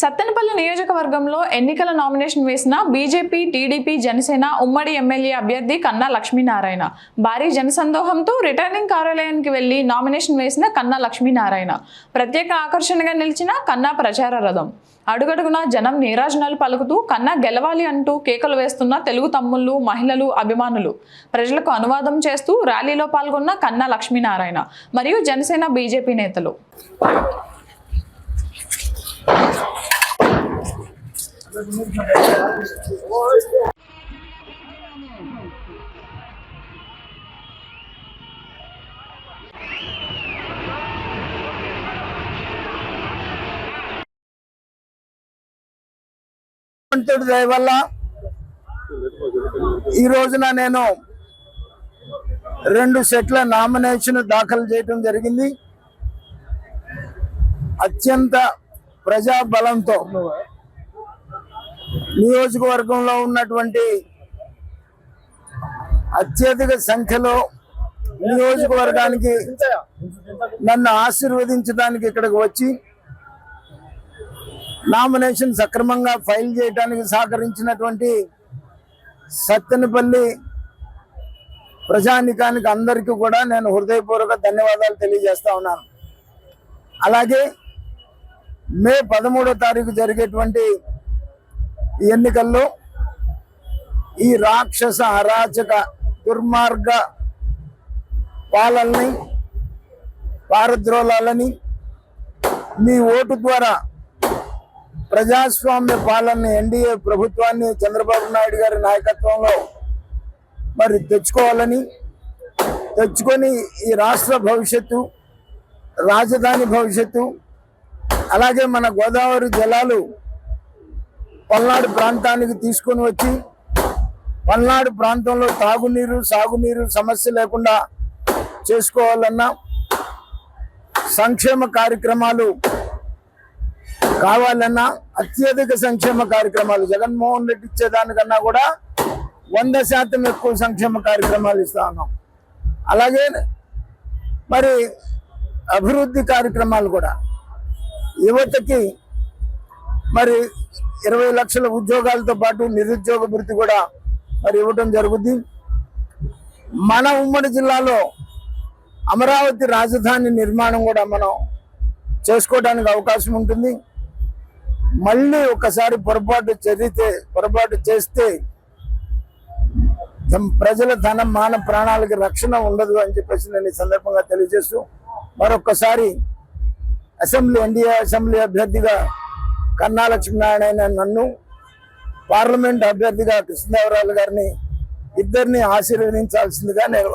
సత్తెనపల్లి నియోజకవర్గంలో ఎన్నికల నామినేషన్ వేసిన బీజేపీ టీడీపీ జనసేన ఉమ్మడి ఎమ్మెల్యే అభ్యర్థి కన్నా లక్ష్మీనారాయణ. భారీ జనసందోహంతో రిటర్నింగ్ కార్యాలయానికి వెళ్ళి నామినేషన్ వేసిన కన్నా లక్ష్మీనారాయణ. ప్రత్యేక ఆకర్షణగా నిలిచిన కన్నా ప్రచార రథం. అడుగడుగునా జనం నీరాజనాలు పలుకుతూ కన్నా గెలవాలి అంటూ కేకలు వేస్తున్న తెలుగు తమ్ముళ్ళు మహిళలు అభిమానులు. ప్రజలకు అనువాదం చేస్తూ ర్యాలీలో పాల్గొన్న కన్నా లక్ష్మీనారాయణ మరియు జనసేన బీజేపీ నేతలు. దయ వల్ల ఈ రోజున నేను రెండు సెట్ల నామినేషన్ దాఖలు చేయడం జరిగింది. అత్యంత ప్రజా బలంతో నియోజకవర్గంలో ఉన్నటువంటి అత్యధిక సంఖ్యలో నియోజకవర్గానికి నన్ను ఆశీర్వదించడానికి ఇక్కడికి వచ్చి నామినేషన్ సక్రమంగా ఫైల్ చేయడానికి సహకరించినటువంటి సత్తెనపల్లి ప్రజానికానికి అందరికీ కూడా నేను హృదయపూర్వక ధన్యవాదాలు తెలియజేస్తా ఉన్నాను. అలాగే మే పదమూడో తారీఖు జరిగేటువంటి ఈ ఎన్నికల్లో ఈ రాక్షస అరాచక దుర్మార్గ పాలనని పారద్రోలాలని మీ ఓటు ద్వారా ప్రజాస్వామ్య పాలన ఎన్డీఏ ప్రభుత్వాన్ని చంద్రబాబు నాయుడు గారి నాయకత్వంలో మరి తెచ్చుకోవాలని తెచ్చుకొని ఈ రాష్ట్ర భవిష్యత్తు రాజధాని భవిష్యత్తు అలాగే మన గోదావరి జలాలు పల్నాడు ప్రాంతానికి తీసుకొని వచ్చి పల్నాడు ప్రాంతంలో తాగునీరు సాగునీరు సమస్య లేకుండా చేసుకోవాలన్నా సంక్షేమ కార్యక్రమాలు కావాలన్నా అత్యధిక సంక్షేమ కార్యక్రమాలు. జగన్మోహన్ రెడ్డి ఇచ్చేదానికన్నా కూడా వంద శాతం ఎక్కువ సంక్షేమ కార్యక్రమాలు ఇస్తా ఉన్నాం. అలాగే మరి అభివృద్ధి కార్యక్రమాలు కూడా. యువతకి మరి ఇరవై లక్షల ఉద్యోగాలతో పాటు నిరుద్యోగ భృతి కూడా మరి ఇవ్వడం జరుగుద్ది. మన ఉమ్మడి జిల్లాలో అమరావతి రాజధాని నిర్మాణం కూడా మనం చేసుకోవడానికి అవకాశం ఉంటుంది. మళ్ళీ ఒకసారి పొరపాటు జరిగితే పొరపాటు చేస్తే ప్రజల ధనం మాన ప్రాణాలకి రక్షణ ఉండదు అని చెప్పేసి నేను ఈ సందర్భంగా తెలియజేస్తూ మరొక్కసారి అసెంబ్లీ ఎన్డీఏ అసెంబ్లీ అభ్యర్థిగా కన్నా లక్ష్మీనారాయణ నన్ను పార్లమెంట్ అభ్యర్థిగా కృష్ణదేవరాయలు గారిని ఇద్దరిని ఆశీర్వదించాల్సిందిగా నేను